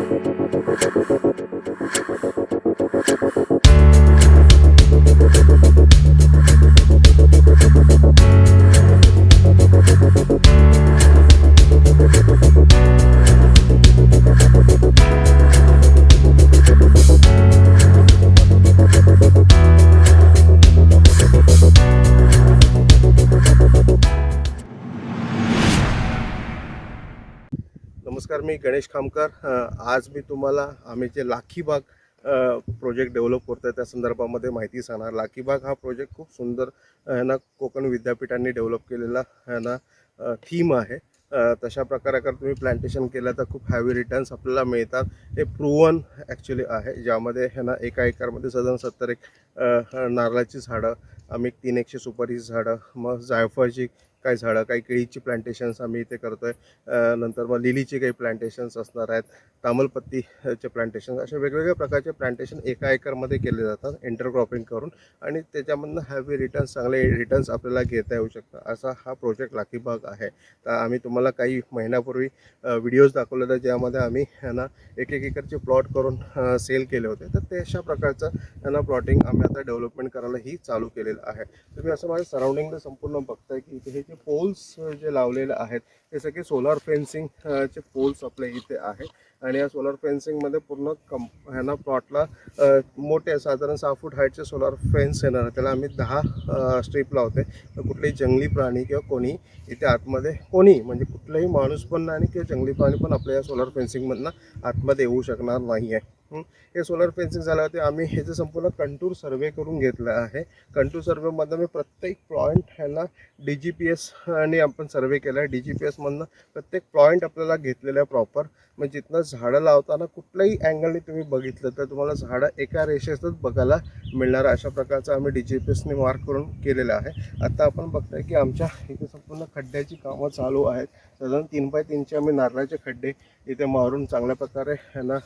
ハハハハ。नमस्कार मी गणेश खामकर. आज मी तुम्हाला आम्ही जे लाखीबाग प्रोजेक्ट डेव्हलप करतो आहे त्या संदर्भामध्ये माहिती सांगणार. लाखीबाग हा प्रोजेक्ट खूप सुंदर आहे ना कोकण विद्यापीठांनी डेव्हलप केलेला है ना थीम आहे. तशा प्रकारे अगर तुम्ही प्लांटेशन केलं तर खूप हॅवी रिटर्न्स आपल्याला मिळतात. हे प्रूवन ॲक्च्युली आहे. ज्यामध्ये है ना एका एकरमध्ये सदन सत्तर एक नारळाची झाडं आम्ही तीन एकशे सुपारीची झाडं मग जायफळची काही झाडं काही केळीची प्लांटेशन्स आम्ही इथे करतो आहे नंतर मग लिलीचे काही प्लांटेशन्स असणार आहेत. तामलपत्तीचे प्लांटेशन अशा वेगवेगळ्या प्रकारचे प्लांटेशन एका एकरमध्ये केले जातात इंटरक्रॉपिंग करून. आणि त्याच्यामधनं हॅवी रिटर्न्स चांगले रिटर्न्स आपल्याला घेता येऊ शकतात. असा हा प्रोजेक्ट लाखीबाग आहे. तर आम्ही तुम्हाला काही महिन्यापूर्वी व्हिडिओज दाखवले होते ज्यामध्ये आम्ही यांना एक एक एकरचे प्लॉट करून सेल केले होते. तर ते अशा प्रकारचं यांना प्लॉटिंग आम्ही आता डेव्हलपमेंट करायला ही चालू केलेलं आहे. तुम्ही असं माझ्या सराउंडिंगला संपूर्ण बघताय की इथे हे जे पोल्स जे लावलेले आहेत ते सगळे सोलार फेन्सिंग चे पोल्स आपल्या इथे आहे. आणि या सोलार फेन्सिंगमध्ये पूर्ण कम ह्यांना प्लॉटला मोठे साधारण सहा फूट हाईटचे सोलार फेन्स येणार त्याला आम्ही दहा स्ट्रीप लावते तर कुठलेही जंगली प्राणी किंवा कोणी इथे आतमध्ये कोणी म्हणजे कुठलाही माणूस पण नाही आणि किंवा जंगली प्राणी पण आपल्या या सोलार फेन्सिंगमधनं आतमध्ये येऊ शकणार नाही आहे हे? सोलर फेन्सिंग झाल्यावरती आम्ही ह्याचं संपूर्ण कंटूर सर्वे करून घेतलं आहे कंटूर सर्वेमधनं मी प्रत्येक पॉईंट ह्याला डी जी पी एस आणि आपण सर्वे केला आहे डी जी पी एसमधनं प्रत्येक पॉईंट आपल्याला घेतलेलं आहे प्रॉपर मग जिथनं झाडं लावताना कुठल्याही अँगलने तुम्ही बघितलं तर तुम्हाला झाडं एका रेषेतच बघायला मिळणार. अशा प्रकारचं आम्ही डी जी पी एसने मार्क करून केलेलं आहे. आता आपण बघताय की आमच्या इथे संपूर्ण खड्ड्याची कामं चालू आहेत. साधारण तीन बाय तीनचे आम्ही नारळाचे खड्डे इथे मारून चांगल्या प्रकारे ह्यांना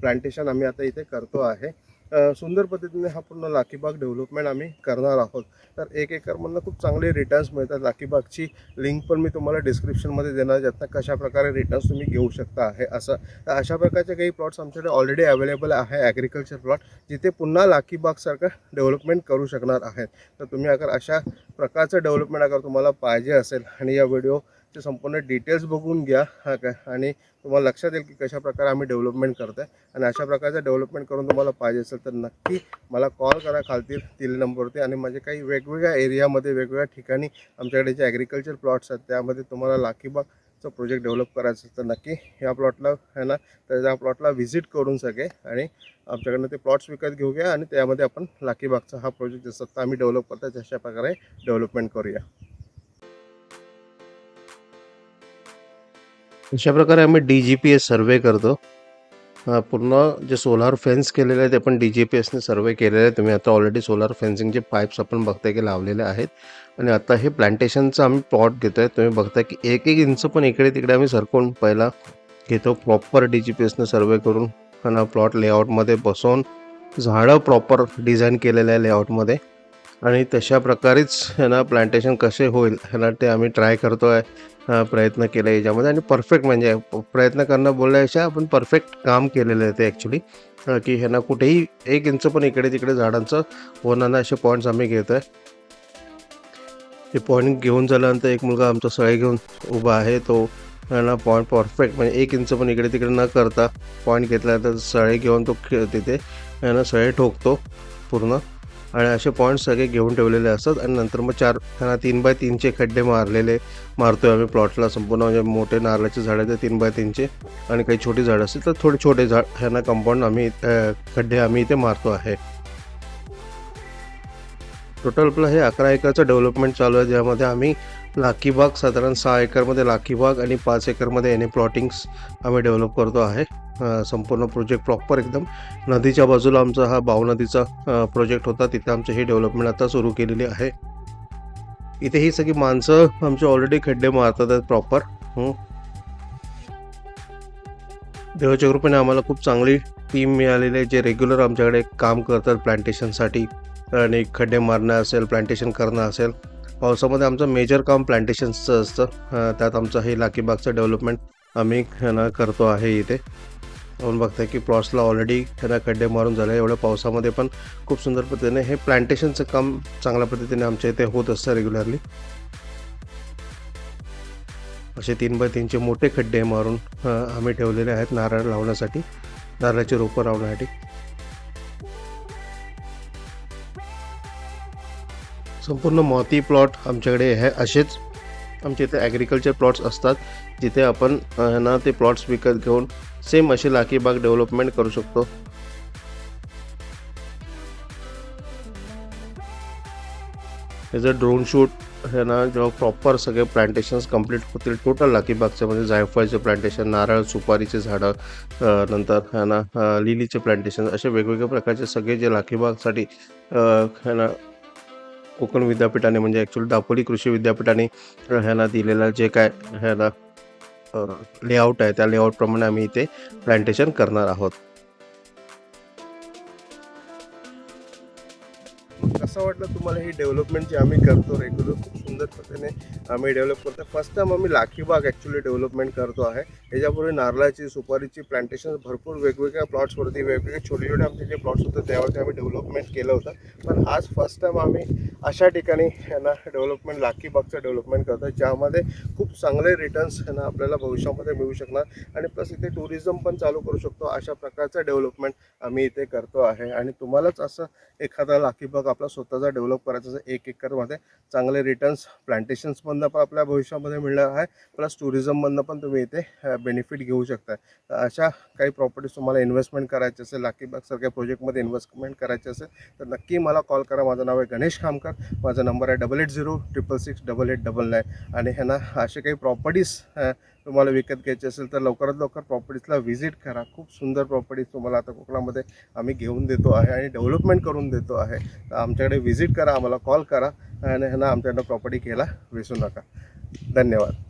प्लांटेशन आम्ही आता इथे करतो आहे. सुंदर पद्धतीने हा पूर्ण लाखीबाग डेव्हलपमेंट आम्ही करणार आहोत. तर एक एकरमधनं खूप चांगले रिटर्न्स मिळतात लाखीबागची लिंक पण मी तुम्हाला डिस्क्रिप्शनमध्ये देणार ज्यातनं कशा प्रकारे रिटर्न्स तुम्ही घेऊ शकता आहे असं. तर अशा प्रकारचे काही प्लॉट्स आमच्याकडे ऑलरेडी अवेलेबल आहे ॲग्रिकल्चर प्लॉट जिथे पुन्हा लाखीबागसारखं डेव्हलपमेंट करू शकणार आहेत. तर तुम्ही अगर अशा प्रकारचं डेव्हलपमेंट अगर तुम्हाला पाहिजे असेल आणि या व्हिडिओ ते संपूर्ण डिटेल्स बघून घ्या. हा काय? आणि तुम्हाला लक्षात येईल की कशाप्रकारे आम्ही डेव्हलपमेंट करतो आहे आणि अशा प्रकारचं डेव्हलपमेंट करून तुम्हाला पाहिजे असेल तर नक्की मला कॉल करा खालतील दिलेल्या नंबरवरती. आणि माझे काही वेगवेगळ्या एरियामध्ये वेगवेगळ्या ठिकाणी आमच्याकडे जे ॲग्रिकल्चर प्लॉट्स आहेत त्यामध्ये तुम्हाला लाखीबागचं प्रोजेक्ट डेव्हलप करायचं असेल तर नक्की ह्या प्लॉटला आहे ना तर त्या प्लॉटला व्हिजिट करून सगळे आणि आमच्याकडनं ते प्लॉट्स विकत घेऊ घ्या आणि त्यामध्ये आपण लाखीबागचा हा प्रोजेक्ट जसं आम्ही डेव्हलप करतो तशा प्रकारे डेव्हलपमेंट करूया. अशा प्रकारे आम्ही D G P S survey करतो. पूर्ण जे सोलार फेन्स केलेले आहे ते पण डी जी पी एसने सर्वे केलेले आहे तुम्ही आता ऑलरेडी सोलार फेन्सिंगचे पाईप्स आपण बघताय की लावलेले आहेत. आणि आता हे प्लांटेशनचं आम्ही प्लॉट घेतो आहे तुम्ही बघताय की एक एक इंच पण इकडे तिकडे आम्ही सरकवून पहिला घेतो. प्रॉपर डी जी पी एसने सर्वे करून आणि प्लॉट लेआउटमध्ये बसवून झाडं प्रॉपर डिझाईन केलेलं आहे लेआउटमध्ये आणि तशा प्रकारेच ह्यांना प्लांटेशन कसे होईल ह्याला ते आम्ही ट्राय करतो आहे प्रयत्न प्रयत्न आहे याच्यामध्ये. आणि परफेक्ट म्हणजे प्रयत्न करणं बोलल्यापेक्षा आपण परफेक्ट काम केलेलं आहे ते ॲक्च्युली की ह्यांना कुठेही एक इंच पण इकडे तिकडे झाडांचं होणार असे पॉईंट्स आम्ही घेतो आहे ते पॉईंट घेऊन झाल्यानंतर एक मुलगा आमचा सळे घेऊन उभा आहे तो ना पॉईंट परफेक्ट म्हणजे एक इंच पण इकडे तिकडे न करता पॉईंट घेतल्यानंतर सळे घेऊन तो खे तिथे ना सळे ठोकतो पूर्ण. आणि असे पॉईंट सगळे घेऊन ठेवलेले असतात. आणि नंतर मग चार त्यांना तीन बाय तीनचे खड्डे मारलेले मारतोय आम्ही प्लॉटला संपूर्ण. म्हणजे मोठे नारळाचे झाड आहेत ते तीन बाय तीनचे आणि काही छोटी झाडं असतील तर थोडे छोटे झाड. ह्यांना कंपाऊंड आम्ही खड्डे आम्ही इथे मारतो आहे. टोटल आपलं हे अकरा एकरचं डेव्हलपमेंट चालू आहे. ज्यामध्ये आम्ही लाखीबाग साधारण सहा एकरमध्ये लाखीबाग आणि पाच एकरमध्ये एने प्लॉटिंग्स आम्ही डेव्हलप करतो आहे. संपूर्ण प्रोजेक्ट प्रॉपर एकदम नदीच्या बाजूला आमचा हा बाव नदीचा प्रोजेक्ट होता. तिथे आमचे हे डेव्हलपमेंट आता सुरू केलेली आहे. इथे ही सगळी माणसं आमचे ऑलरेडी खड्डे मारतात आहेत प्रॉपर देवाच्या कृपेने आम्हाला खूप चांगली टीम मिळालेली आहे. जे रेग्युलर आमच्याकडे काम करतात प्लांटेशनसाठी आणि खड्डे मारणं असेल प्लांटेशन करणं असेल पावसामध्ये आमचं मेजर काम प्लांटेशन्सचं असतं. त्यात आमचं हे लाकीबागचं डेव्हलपमेंट आम्ही ना करतो आहे इथे. आपण बघताय की प्लॉट्सला ऑलरेडी त्यांना खड्डे मारून झाले. एवढ्या पावसामध्ये पण खूप सुंदर पद्धतीने हे प्लांटेशनचं काम चांगल्या पद्धतीने आमच्या इथे होत असतं रेग्युलरली असे तीन बाय तीनचे मोठे खड्डे मारून आम्ही ठेवलेले आहेत नारळ लावण्यासाठी नारळाची रोपं लावण्यासाठी. संपूर्ण मोती प्लॉट आमच्याकडे हे असेच आमच्या इथे ॲग्रिकल्चर प्लॉट्स असतात जिथे आपण अ, ना ते प्लॉट्स विकत घेऊन सेम असे लाकीबाग डेव्हलपमेंट करू शकतो. याचं ड्रोन शूट हे ना जेव्हा प्रॉपर सगळे प्लांटेशन्स कंप्लीट होतील टोटल लाकीबागचे म्हणजे जायफळचे प्लांटेशन नारळ सुपारीचे झाडं नंतर है ना लिलीचे प्लांटेशन असे वेगवेगळ्या प्रकारचे सगळे जे लाकीबागसाठी ना कोकण विद्यापीठाने म्हणजे ॲक्च्युली दापोली कृषी विद्यापीठाने ह्याला दिलेला दिलेलं जे काय ह्याला लेआउट आहे त्या लेआउटप्रमाणे आम्ही इथे प्लांटेशन करणार आहोत. कसं वाटलं तुम्हाला ही डेव्हलपमेंट जी आम्ही करतो रेग्युलर सुंदर आम्ही डेव्हलप करतो फर्स्ट टाइम आम्ही लाखीबाग ॲक्च्युली डेव्हलपमेंट करतो आहे. याच्यापूर्वी नारळाची सुपारीची प्लांटेशन भरपूर वेगवेगळ्या प्लॉट्सवरती वेगवेगळे छोटे छोटे आमचे जे प्लॉट्स होते त्यावरती आम्ही डेव्हलपमेंट केलं होतं. पण आज फर्स्ट टाइम आम्ही अशा ठिकाणी यांना डेव्हलपमेंट लाखीबागचं डेव्हलपमेंट करतो ज्यामध्ये खूप चांगले रिटर्न्स यांना आपल्याला भविष्यामध्ये मिळू शकणार. आणि प्लस इथे टुरिझम पण चालू करू शकतो. अशा प्रकारचं डेव्हलपमेंट आम्ही इथे करतो आहे. आणि तुम्हालाच असं एखादा लाखीबाग आपला स्वतःचा डेव्हलप करायचा असेल एक एकरमध्ये चांगले रिटर्न्स प्लांटेशन्समधनं पण आपल्या भविष्यामध्ये मिळणार आहे. प्लस टुरिझममधनं पण तुम्ही इथे बेनिफिट घेऊ शकता. तर अशा काही प्रॉपर्टीज तुम्हाला इन्व्हेस्टमेंट करायची असेल लाकीबागसारख्या प्रोजेक्टमध्ये इन्व्हेस्टमेंट करायची असेल तर नक्की मला कॉल करा. माझं नाव आहे गणेश खामकर. माझा नंबर आहे double eight zero triple six double eight double nine. आणि ह्यांना असे काही प्रॉपर्टीज तुम्हाला विकत घ्यायचे असेल तर लवकरात लवकर प्रॉपर्टीजला व्हिजिट करा. खूप सुंदर प्रॉपर्टीज तुम्हाला आता कोकणामध्ये आम्ही घेऊन देतो आहे आणि डेव्हलपमेंट करून देतो आहे. तर आमच्याकडे व्हिजिट करा आम्हाला कॉल करा आणि ह्यांना आमच्याकडनं प्रॉपर्टी घ्यायला विसरू नका. धन्यवाद.